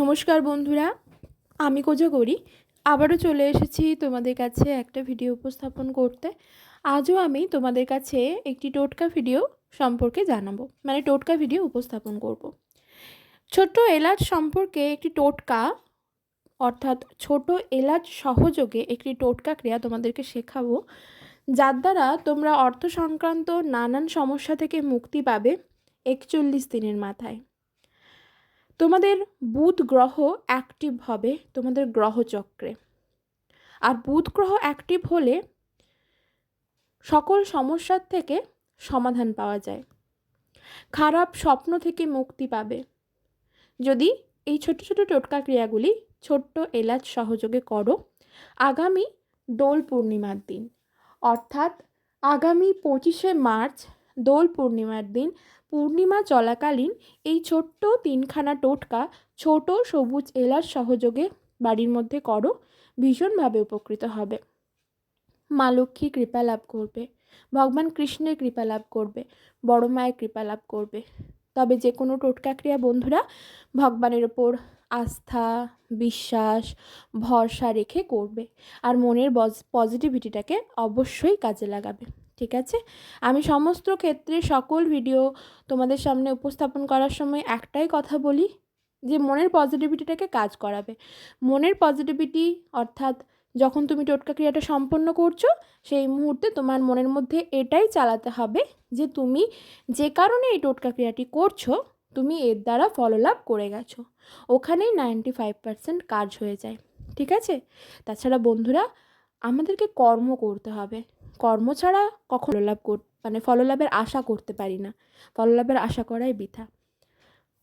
নমস্কার বন্ধুরা, আমি কোজা করি আবারও চলে এসেছি তোমাদের কাছে একটা ভিডিও উপস্থাপন করতে। আজও আমি তোমাদের কাছে একটি টোটকা ভিডিও সম্পর্কে জানাব মানে টোটকা ভিডিও উপস্থাপন করব। ছোট্ট এলাচ সম্পর্কে একটি টোটকা, অর্থাৎ ছোট এলাচ সহযোগে একটি টোটকা ক্রিয়া তোমাদেরকে শেখাবো, যার দ্বারা তোমরা অর্থ সংক্রান্ত নানান সমস্যা থেকে মুক্তি পাবে একচল্লিশ দিনের মাথায়। তোমাদের বুধ গ্রহ অ্যাক্টিভ হবে তোমাদের গ্রহচক্রে। আর বুধ গ্রহ অ্যাক্টিভ হলে সকল সমস্যার থেকে সমাধান পাওয়া যায়। খারাপ স্বপ্ন থেকে মুক্তি পাবে। যদি এই ছোট ছোট টোটকা ক্রিয়াগুলি ছোট্ট এলাচ সহযোগে করো, আগামী দোল পূর্ণিমার দিন, অর্থাৎ আগামী পঁচিশে মার্চ দোল পূর্ণিমার দিন পূর্ণিমা চলাকালীন এই ছোট্ট তিনখানা টোটকা ছোট সবুজ এলাচ সহযোগে বাড়ির মধ্যে করো, ভীষণভাবে উপকৃত হবে। মা লক্ষ্মী কৃপা লাভ করবে, ভগবান কৃষ্ণের কৃপা লাভ করবে, বড় মায়ের কৃপা লাভ করবে। তবে যে কোনো টোটকা ক্রিয়া, বন্ধুরা, ভগবানের ওপর আস্থা, বিশ্বাস, ভরসা রেখে করবে। আর মনের পজিটিভিটিটাকে অবশ্যই কাজে লাগাবে। ঠিক আছে? আমি সমস্ত ক্ষেত্রে সকল ভিডিও তোমাদের সামনে উপস্থাপন করার সময় একটাই কথা বলি, যে মনের পজিটিভিটিটাকে কাজ করাবে। মনের পজিটিভিটি অর্থাৎ যখন তুমি টোটকা ক্রিয়াটা সম্পন্ন করছ, সেই মুহূর্তে তোমার মনের মধ্যে এটাই চালাতে হবে যে তুমি যে কারণে এই টোটকা ক্রিয়াটি করছ, তুমি এর দ্বারা ফললাভ করে গেছো। ওখানেই নাইনটি ফাইভ পার্সেন্ট কাজ হয়ে যায়, ঠিক আছে? তাছাড়া বন্ধুরা, আমাদেরকে কর্ম করতে হবে। কর্ম ছাড়া কখনো লাভ কর মানে ফললাভের আশা করতে পারি না। ফললাভের আশা করাই বৃথা।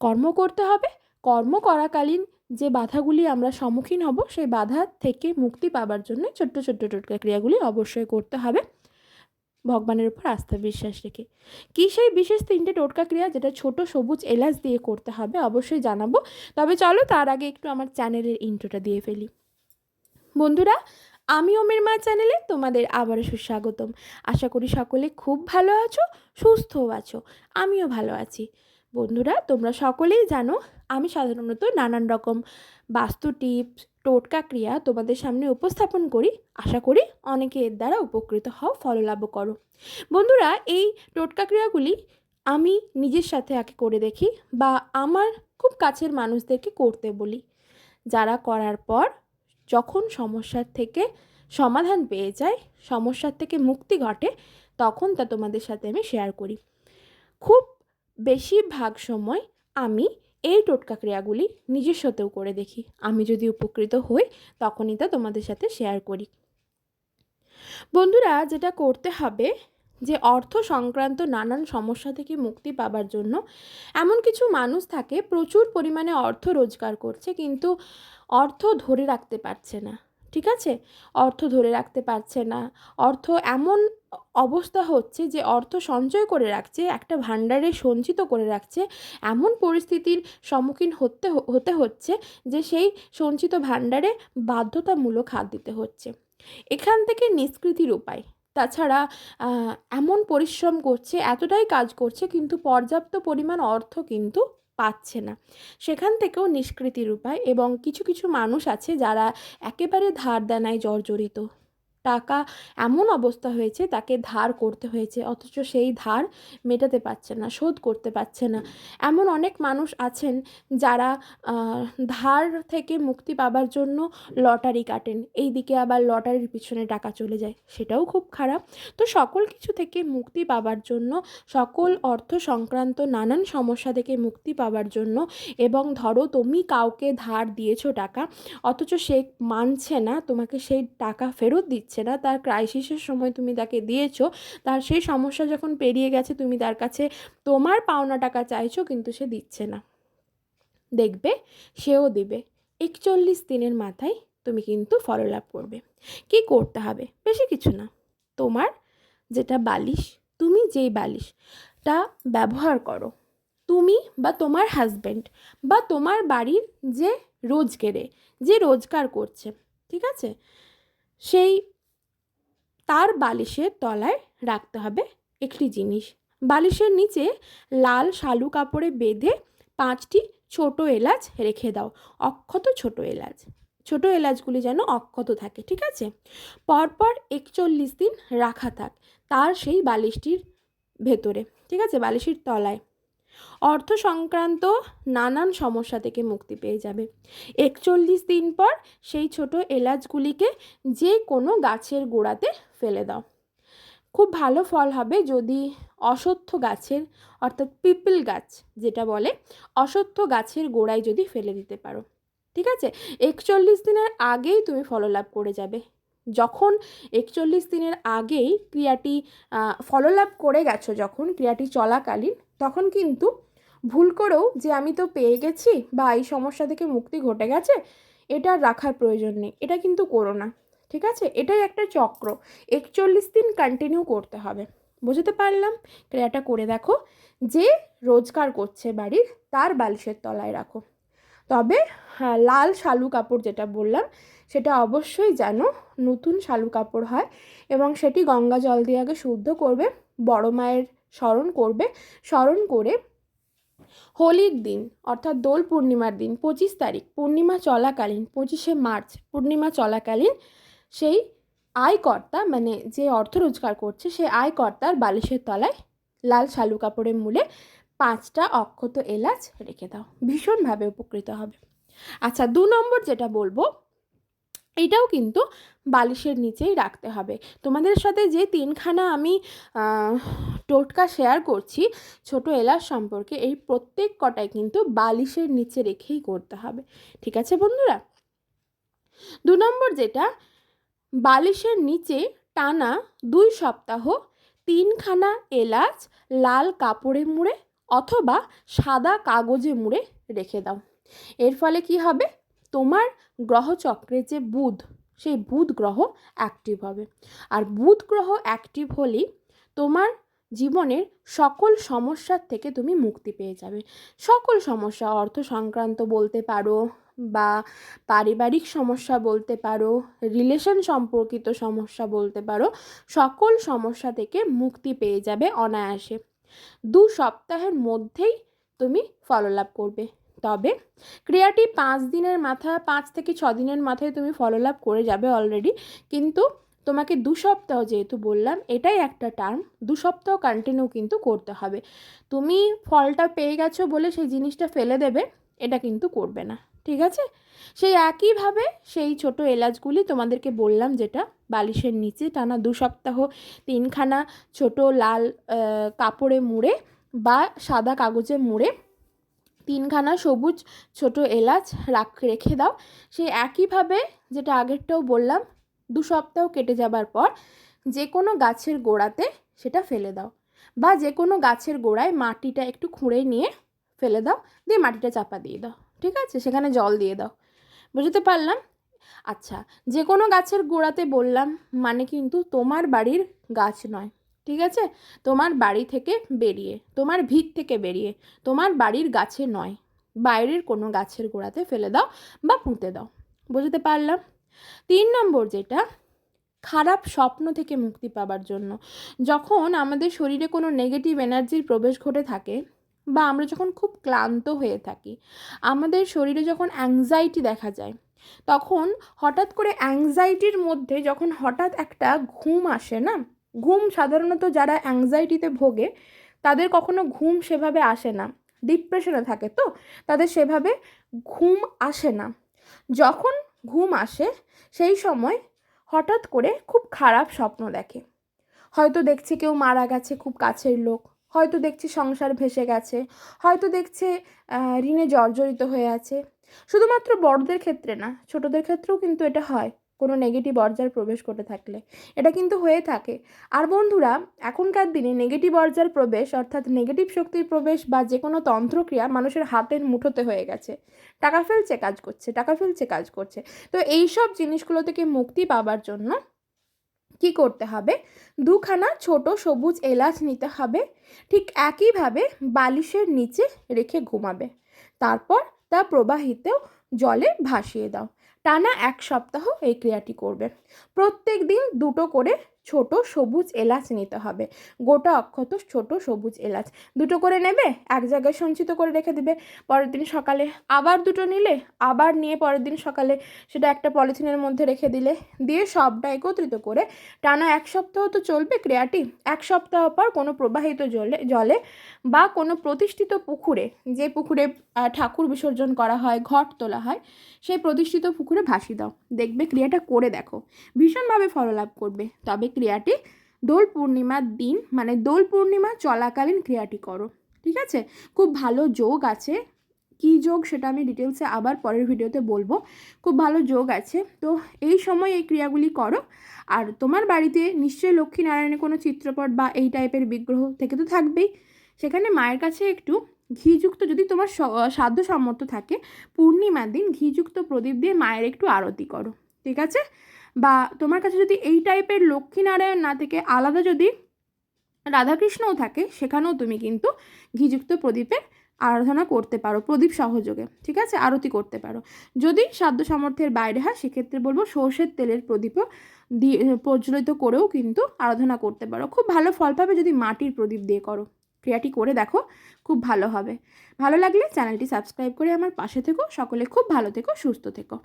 কর্ম করতে হবে। কর্ম করাকালীন যে বাধাগুলি আমরা সম্মুখীন হব, সেই বাধা থেকে মুক্তি পাবার জন্য ছোট্ট ছোট্ট টোটকা ক্রিয়াগুলি অবশ্যই করতে হবে। ভগবানের উপর আস্থা বিশ্বাস রেখে। কী সেই বিশেষ তিনটে টোটকা ক্রিয়া যেটা ছোট সবুজ এলাচ দিয়ে করতে হবে, অবশ্যই জানাব। তবে চলো তার আগে একটু আমার চ্যানেলের ইন্ট্রোটা দিয়ে ফেলি। বন্ধুরা আমি ওমের মা চ্যানেলে তোমাদের আবারও সুস্বাগতম। আশা করি সকলে খুব ভালো আছো, সুস্থও আছো, আমিও ভালো আছি। বন্ধুরা, তোমরা সকলেই জানো, আমি সাধারণত নানান রকম বাস্তু টিপস, টোটকা ক্রিয়া তোমাদের সামনে উপস্থাপন করি। আশা করি অনেকে এর দ্বারা উপকৃত হও ফললাভ করো। বন্ধুরা, এই টোটকা ক্রিয়াগুলি আমি নিজের সাথে আগে করে দেখি বা আমার খুব কাছের মানুষদেরকে করতে বলি। যারা করার পর যখন সমস্যার থেকে সমাধান পেয়ে যায়, সমস্যার থেকে মুক্তি ঘটে, তখন তা তোমাদের সাথে আমি শেয়ার করি। খুব বেশিরভাগ সময় আমি এই টোটকা ক্রিয়াগুলি নিজের সাথেও করে দেখি। আমি যদি উপকৃত হই, তখনই তা তোমাদের সাথে শেয়ার করি। বন্ধুরা, যেটা করতে হবে যে, অর্থ সংক্রান্ত নানান সমস্যা থেকে মুক্তি পাবার জন্য এমন কিছু মানুষ থাকে, প্রচুর পরিমাণে অর্থ রোজগার করছে, কিন্তু অর্থ ধরে রাখতে পারছে না, ঠিক আছে? অর্থ ধরে রাখতে পারছে না। অর্থ এমন অবস্থা হচ্ছে যে অর্থ সঞ্চয় করে রাখছে, একটা ভাণ্ডারে সঞ্চিত করে রাখছে, এমন পরিস্থিতির সম্মুখীন হতে হতে হচ্ছে যে সেই সঞ্চিত ভাণ্ডারে বাধ্যতামূলক হাত দিতে হচ্ছে। এখান থেকে নিষ্কৃতির উপায় তাছাড়া এমন পরিশ্রম করছে, এতটাই কাজ করছে, কিন্তু পর্যাপ্ত পরিমাণ অর্থ কিন্তু পাচ্ছে না। সেখান থেকেও নিষ্কৃতির উপায় এবং কিছু কিছু মানুষ আছে যারা একেবারে ধার দেনায় জর্জরিত। টাকা এমন অবস্থা হয়েছে তাকে ধার করতে হয়েছে অথচ সেই ধার মেটাতে পারছে না শোধ করতে পারছে না। এমন অনেক মানুষ আছেন যারা ধার থেকে মুক্তি পাবার জন্য লটারি কাটেন এই দিকে আবার লটারির পিছনে টাকা চলে যায় সেটাও খুব খারাপ। তো সকল কিছু থেকে মুক্তি পাবার জন্য সকল অর্থ সংক্রান্ত নানান সমস্যা থেকে মুক্তি পাবার জন্য এবং ধরো তুমি কাউকে ধার দিয়েছ টাকা অথচ সে মানছে না তোমাকে সেই টাকা ফেরত দিচ্ছে দিচ্ছে না। তার ক্রাইসিসের সময় তুমি তাকে দিয়েছ। তার সেই সমস্যা যখন পেরিয়ে গেছে, তুমি তার কাছে তোমার পাওনা টাকা চাইছো, কিন্তু সে দিচ্ছে না। দেখবে, সেও দিবে। একচল্লিশ দিনের মাথায় তুমি কিন্তু ফললাভ করবে। কি করতে হবে? বেশি কিছু না। তোমার যেটা বালিশ, তুমি যেই বালিশটা ব্যবহার করো। তুমি বা তোমার হাজব্যান্ড বা তোমার বাড়ির যে রোজগেরে, যে রোজগার করছে, ঠিক আছে? সেই তার বালিশের তলায় রাখতে হবে একটি জিনিস। বালিশের নিচে লাল শালু কাপড়ে বেঁধে পাঁচটি ছোট এলাচ রেখে দাও, অক্ষত ছোট এলাচ। ছোট এলাচগুলি যেন অক্ষত থাকে, ঠিক আছে? পরপর একচল্লিশ দিন রাখা থাক তার সেই বালিশটির ভেতরে, ঠিক আছে? বালিশের তলায়। অর্থ সংক্রান্ত নানান সমস্যা থেকে মুক্তি পেয়ে যাবে। একচল্লিশ দিন পর সেই ছোট এলাচগুলিকে যে কোনো গাছের গোড়াতে ফেলে দাও। খুব ভালো ফল হবে যদি অসত্য গাছের, অর্থাৎ পিপল গাছ যেটা বলে, অসত্য গাছের গোড়ায় যদি ফেলে দিতে পারো। ঠিক আছে? একচল্লিশ দিনের আগেই তুমি ফললাভ করে যাবে। যখন একচল্লিশ দিনের আগেই ক্রিয়াটি ফললাভ করে গেছো যখন, ক্রিয়াটি চলাকালীন, তখন কিন্তু ভুল করেও যে আমি তো পেয়ে গেছি বা এই সমস্যা থেকে মুক্তি ঘটে গেছে, এটা রাখার প্রয়োজন নেই। এটা কিন্তু করো না, ঠিক আছে? এটাই একটা চক্র। একচল্লিশ দিন কন্টিনিউ করতে হবে। বুঝতে পারলাম? ক্রিয়াটা করে দেখো। যে রোজগার করছে বাড়ির, তার বালিশের তলায় রাখো। তবে লাল শালু কাপড় যেটা বললাম, সেটা অবশ্যই যেন নতুন শালু কাপড় হয় এবং সেটি গঙ্গা জল দিয়ে আগে শুদ্ধ করবে, বড় মায়ের স্মরণ করবে, স্মরণ করে হোলির দিন, অর্থাৎ দোল পূর্ণিমার দিন, পঁচিশ তারিখ, পূর্ণিমা চলাকালীন, পঁচিশে মার্চ, পূর্ণিমা চলাকালীন সেই আয়কর্তা মানে যে অর্থ রোজগার করছে, সেই আয়কর্তার বালিশের তলায় লাল শালু কাপড়ের মূলে পাঁচটা অক্ষত এলাচ রেখে দাও। ভীষণভাবে উপকৃত হবে। আচ্ছা দু নম্বর যেটা বলব, এটাও কিন্তু বালিশের নিচেই রাখতে হবে। তোমাদের সাথে যে তিনখানা আমি টোটকা শেয়ার করছি, ছোট এলাচ সম্পর্কে, এই প্রত্যেক কটাই কিন্তু বালিশের নিচে রেখেই করতে হবে। ঠিক আছে বন্ধুরা? দু নম্বর যেটা, বালিশের নিচে টানা দুই সপ্তাহ তিনখানা এলাচ লাল কাপড়ে মুড়ে অথবা সাদা কাগজে মুড়ে রেখে দাও। এর ফলে কি হবে? তোমার গ্রহচক্রে যে বুধ, সেই বুধ গ্রহ অ্যাক্টিভ হবে। আর বুধ গ্রহ অ্যাক্টিভ হলেই তোমার জীবনের সকল সমস্যার থেকে তুমি মুক্তি পেয়ে যাবে। সকল সমস্যা, অর্থ সংক্রান্ত বলতে পারো বা পারিবারিক সমস্যা বলতে পারো রিলেশন সম্পর্কিত সমস্যা বলতে পারো, সকল সমস্যা থেকে মুক্তি পেয়ে যাবে অনায়াসে। দু সপ্তাহের মধ্যেই তুমি ফললাভ করবে। তবে ক্রিয়াটি পাঁচ দিনের মাথা, পাঁচ থেকে ছ দিনের মাথায় তুমি ফললাভ করে যাবে অলরেডি কিন্তু তোমাকে দু সপ্তাহ যেহেতু বললাম, এটাই একটা টার্ম দু সপ্তাহ কন্টিনিউ কিন্তু করতে হবে। তুমি ফলটা পেয়ে গেছো বলে সেই জিনিসটা ফেলে দেবে, এটা কিন্তু করবে না, ঠিক আছে? সেই একইভাবে সেই ছোট এলাচগুলি তোমাদেরকে বললাম যেটা, বালিশের নিচে টানা দু সপ্তাহ, তিনখানা ছোট লাল কাপড়ে মুড়ে বা সাদা কাগজে মুড়ে তিনখানা সবুজ ছোট এলাচ রাখ, রেখে দাও। সেই একইভাবে যেটা আগেরটাও বললাম, দু সপ্তাহ কেটে যাবার পর যে কোনো গাছের গোড়াতে সেটা ফেলে দাও বা যে কোনো গাছের গোড়ায় মাটিটা একটু খুঁড়ে নিয়ে ফেলে দাও, দিয়ে মাটিটা চাপা দিয়ে দাও, ঠিক আছে? সেখানে জল দিয়ে দাও। বুঝতে পারলাম? আচ্ছা যে কোনো গাছের গোড়াতে বললাম মানে কিন্তু তোমার বাড়ির গাছ নয়। ঠিক আছে? তোমার বাড়ি থেকে বেরিয়ে, তোমার ভিত থেকে বেরিয়ে, তোমার বাড়ির গাছে নয়, বাইরের কোনো গাছের গোড়াতে ফেলে দাও বা পুঁতে দাও। বুঝতে পারলাম? তিন নম্বর যেটা, খারাপ স্বপ্ন থেকে মুক্তি পাবার জন্য। যখন আমাদের শরীরে কোনো নেগেটিভ এনার্জির প্রবেশ ঘটে থাকে বা আমরা যখন খুব ক্লান্ত হয়ে থাকি, আমাদের শরীরে যখন অ্যাংজাইটি দেখা যায়, তখন হঠাৎ করে অ্যাংজাইটির মধ্যে যখন হঠাৎ একটা ঘুম আসে না ঘুম সাধারণত যারা অ্যাংজাইটিতে ভোগে, তাদের কখনো ঘুম সেভাবে আসে না। ডিপ্রেশনে থাকে তো, তাদের সেভাবে ঘুম আসে না। যখন ঘুম আসে, সেই সময় হঠাৎ করে খুব খারাপ স্বপ্ন দেখে। হয়তো দেখছে কেউ মারা গেছে খুব কাছের লোক, হয়তো দেখছে সংসার ভেসে গেছে, হয়তো দেখছে ঋণে জর্জরিত হয়ে আছে। শুধুমাত্র বড়দের ক্ষেত্রে না, ছোটদের ক্ষেত্রেও কিন্তু এটা হয়। কোনো নেগেটিভ অর্জার প্রবেশ করতে থাকলে। এটা কিন্তু হয়ে থাকে। আর বন্ধুরা, এখনকার দিনে নেগেটিভ অর্জার প্রবেশ অর্থাৎ নেগেটিভ শক্তির প্রবেশ বা যে কোনো তন্ত্রক্রিয়া মানুষের হাতের মুঠোতে হয়ে গেছে। টাকা ফেলছে কাজ করছে, টাকা ফেলছে কাজ করছে। তো এই সব জিনিসগুলো থেকে মুক্তি পাবার জন্য কি করতে হবে? দুখানা ছোট সবুজ এলাচ নিতে হবে। ঠিক একইভাবে বালিশের নিচে রেখে ঘুমাবে। তারপর তা প্রবাহিত জলে ভাসিয়ে দাও। টানা এক সপ্তাহ এই ক্রিয়াটি করবে। প্রত্যেক দিন দুটো করে ছোট সবুজ এলাচ নিতে হবে। গোটা অক্ষত ছোট সবুজ এলাচ। দুটো করে নেবে, এক জায়গায় সঞ্চিত করে রেখে দিবে। পরের দিন সকালে আবার দুটো নিলে, আবার নিয়ে পরের দিন সকালে সেটা একটা পলিথিনের মধ্যে রেখে দিলে, দিয়ে সবটা একত্রিত করে টানা এক সপ্তাহ তো চলবে ক্রিয়াটি, এক সপ্তাহ পর কোনো প্রবাহিত জলে জলে বা কোনো প্রতিষ্ঠিত পুকুরে, যে পুকুরে ঠাকুর বিসর্জন করা হয়, ঘট তোলা হয়, সেই প্রতিষ্ঠিত পুকুরে ভাসিয়ে দাও। দেখবে ক্রিয়াটা করে দেখো। ভীষণভাবে ফললাভ করবে। তবে ক্রিয়াটি দোল পূর্ণিমার দিন মানে দোল পূর্ণিমা চলাকালীন ক্রিয়াটি করো, ঠিক আছে? খুব ভালো যোগ আছে। কী যোগ সেটা আমি ডিটেলসে আবার পরের ভিডিওতে বলব। খুব ভালো যোগ আছে। তো এই সময় এই ক্রিয়াগুলি করো। আর তোমার বাড়িতে নিশ্চয়ই লক্ষ্মীনারায়ণের কোনো চিত্রপট বা এই টাইপের বিগ্রহ থেকে তো থাকবেই। সেখানে মায়ের কাছে একটু ঘিযুক্ত যদি তোমার সাধ্য থাকে, পূর্ণিমার দিন ঘিযুক্ত প্রদীপ দিয়ে মায়ের একটু আরতি করো, ঠিক আছে? বা তোমার কাছে যদি এই টাইপের লক্ষ্মীনারায়ণ না থেকে আলাদা যদি রাধাকৃষ্ণও থাকে, সেখানেও তুমি কিন্তু ঘিযুক্ত প্রদীপের আরাধনা করতে পারো, প্রদীপ সহযোগে, ঠিক আছে? আরতি করতে পারো। যদি সাধ্য সামর্থ্যের বাইরে হয়, সেক্ষেত্রে বলব সর্ষের তেলের প্রদীপও দিয়ে, প্রজ্বলিত করেও কিন্তু আরাধনা করতে পারো। খুব ভালো ফল পাবে যদি মাটির প্রদীপ দিয়ে করো। ক্রিয়াটি করে দেখো, খুব ভালো হবে। ভালো লাগলে চ্যানেলটি সাবস্ক্রাইব করে আমার পাশে থেকো, সকলে খুব ভালো থেকো, সুস্থ থেকো।